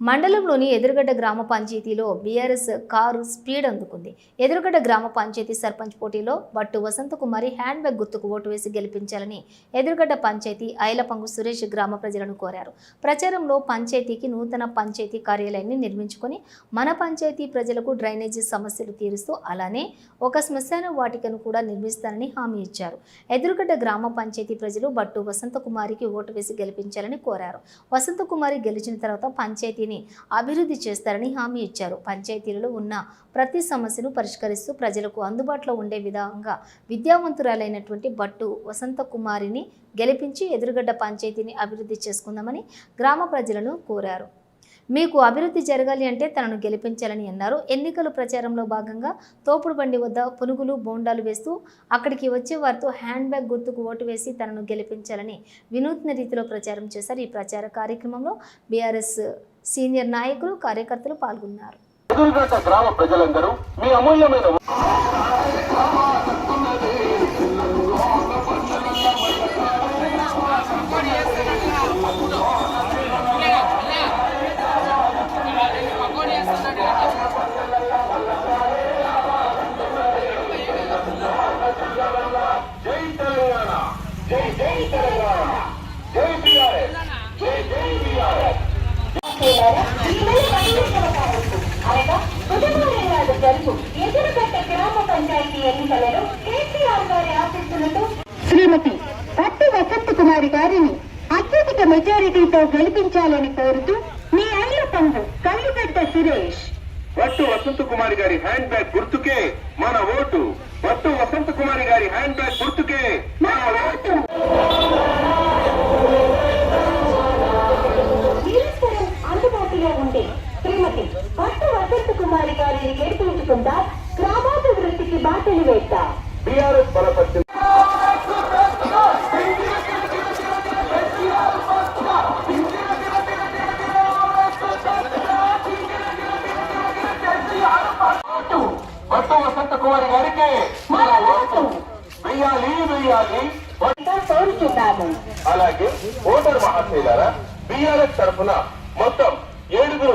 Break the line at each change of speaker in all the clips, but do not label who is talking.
మండలంలోని ఎదురుగడ్డ గ్రామ పంచాయతీలో బీఆర్ఎస్ కారు స్పీడ్ అందుకుంది. ఎదురుగడ్డ గ్రామ పంచాయతీ సర్పంచ్ పోటీలో బట్టు వసంతకుమారి హ్యాండ్ బ్యాగ్ గుర్తుకు ఓటు వేసి గెలిపించాలని ఎదురుగడ్డ పంచాయతీ ఐలపంగు సురేష్ గ్రామ ప్రజలను కోరారు. ప్రచారంలో పంచాయతీకి నూతన పంచాయతీ కార్యాలయాన్ని నిర్మించుకొని మన పంచాయతీ ప్రజలకు డ్రైనేజీ సమస్యలు తీరుస్తూ అలానే ఒక శ్మశాన వాటికను కూడా నిర్మిస్తానని హామీ ఇచ్చారు. ఎదురుగడ్డ గ్రామ పంచాయతీ ప్రజలు బట్టు వసంతకుమారికి ఓటు వేసి గెలిపించాలని కోరారు. వసంతకుమారి గెలిచిన తర్వాత పంచాయతీని అభివృద్ధి చేస్తారని హామీ ఇచ్చారు. పంచాయతీలలో ఉన్న ప్రతి సమస్యను పరిష్కరిస్తూ ప్రజలకు అందుబాటులో ఉండే విధంగా విద్యావంతురాలైనటువంటి బట్టు వసంతకుమారిని గెలిపించి ఎదురుగడ్డ పంచాయతీని అభివృద్ధి చేసుకుందామని గ్రామ ప్రజలను కోరారు. మీకు అభివృద్ధి జరగాలి అంటే తనను గెలిపించాలని అన్నారు. ఎన్నికల ప్రచారంలో భాగంగా తోపుడు బండి వద్ద పునుగులు బోండాలు వేస్తూ అక్కడికి వచ్చే వారితో హ్యాండ్ బ్యాగ్ గుర్తుకు ఓటు వేసి తనను గెలిపించాలని వినూత్న రీతిలో ప్రచారం చేశారు. ఈ ప్రచార కార్యక్రమంలో బీఆర్ఎస్ సీనియర్ నాయకులు కార్యకర్తలు పాల్గొన్నారు.
గ్రామ ప్రజలందరూ మీ అమూల్యమైన
ఎన్నికలలో కేసీఆర్ గారి ఆశీస్సులతో శ్రీమతి పట్టు వసంత కుమారి గారిని అత్యధిక మెజారిటీతో గెలిపించాలని కోరుతూ మీ ఐల పండు కల్లుగడ్డ సురేష్.
వట్టు వసంత కుమారి గారి హ్యాండ్ బ్యాగ్ గుర్తుకే మన ఓటు. వట్టు వసంత కుమారి గారి హ్యాండ్ బ్యాగ్ గుర్తుకే మన ఓటు.
బలపరిచింది వసంత కుమారి
గారికి వెయ్యాలి వెయ్యాలి అలాగే ఓటర్ మహాశైలారా బీఆర్ఎస్ తరఫున మొత్తం ఏడుగురు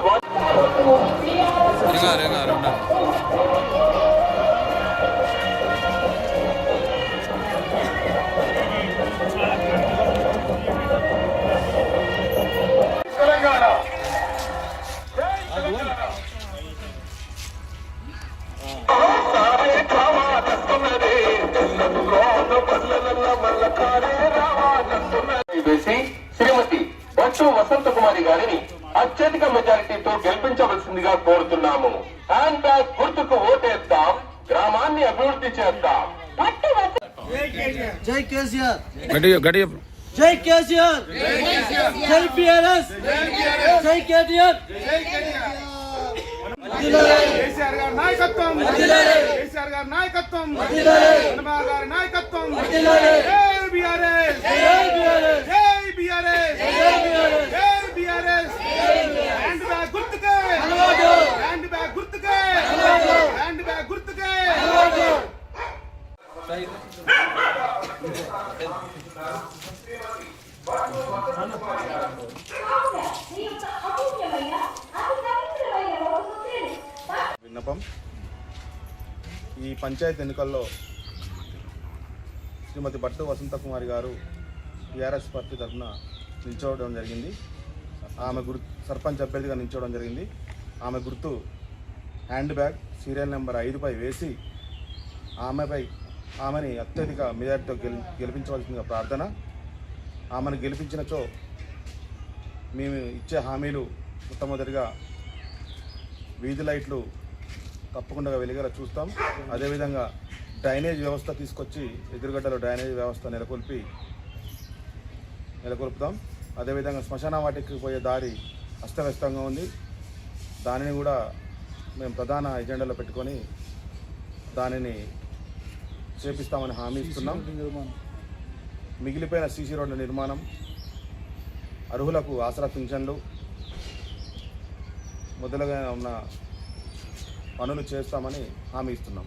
బట్టు వసంత కుమారి గారిని అత్యధిక మెజారిటీతో గెలిపించవలసిందిగా కోరుతున్నాము. హ్యాండ్ బ్యాగ్ గుర్తుకు ఓటేద్దాం. గ్రామాన్ని అభివృద్ధి చేద్దాం.
పట్టు వసంత
జై కేసీఆర్.
గట్టిగా గట్టిగా
జై కేసీఆర్. జై బిఆర్ఎస్. జై కేటీఆర్.
కేసీఆర్ గారి నాయకత్వం. కేసీఆర్ గారి నాయకత్వం. చంద్రబాబు గారి నాయకత్వం. జై బీఆర్ఎస్.
జై బిఆర్ఎస్.
జై బీఆర్ఎస్
జై బిఆర్ఎస్.
జై బీఆర్ఎస్. హ్యాండ్ బ్యాగ్ గుర్తుకే. హ్యాండ్ బ్యాగ్ గుర్తుకే. హ్యాండ్ బ్యాగ్ గుర్తుకే.
విన్నపం. ఈ పంచాయతీ ఎన్నికల్లో శ్రీమతి భట్టు వసంత కుమారి గారు టీఆర్ఎస్ పార్టీ తరఫున నిల్చోవడం జరిగింది. ఆమె గుర్తు సర్పంచ్ అభ్యర్థిగా నిల్చోవడం జరిగింది. ఆమె గుర్తు హ్యాండ్ బ్యాగ్ సీరియల్ నెంబర్ ఐదుపై వేసి ఆమెపై ఆమెని అత్యధిక మెజార్టీతో గెలి గెలిపించవలసిందిగా ప్రార్థన. ఆమెను గెలిపించినచో మేము ఇచ్చే హామీలు మొట్టమొదటిగా వీధి లైట్లు తప్పకుండా వెలిగేలా చూస్తాం. అదేవిధంగా డ్రైనేజ్ వ్యవస్థ తీసుకొచ్చి ఎదురుగడ్డలో డ్రైనేజ్ వ్యవస్థ నెలకొల్పి నెలకొల్పుతాం. అదేవిధంగా శ్మశాన వాటికి పోయే దారి అస్తవ్యస్తంగా ఉంది. దానిని కూడా మేము ప్రధాన ఎజెండాలో పెట్టుకొని దానిని చేపిస్తామని హామీ ఇస్తున్నాం. మిగిలిపోయిన సీసీ రోడ్ల నిర్మాణం అర్హులకు ఆసరా పింఛన్లు మొదలుగా ఉన్న పనులు చేస్తామని హామీ ఇస్తున్నాం.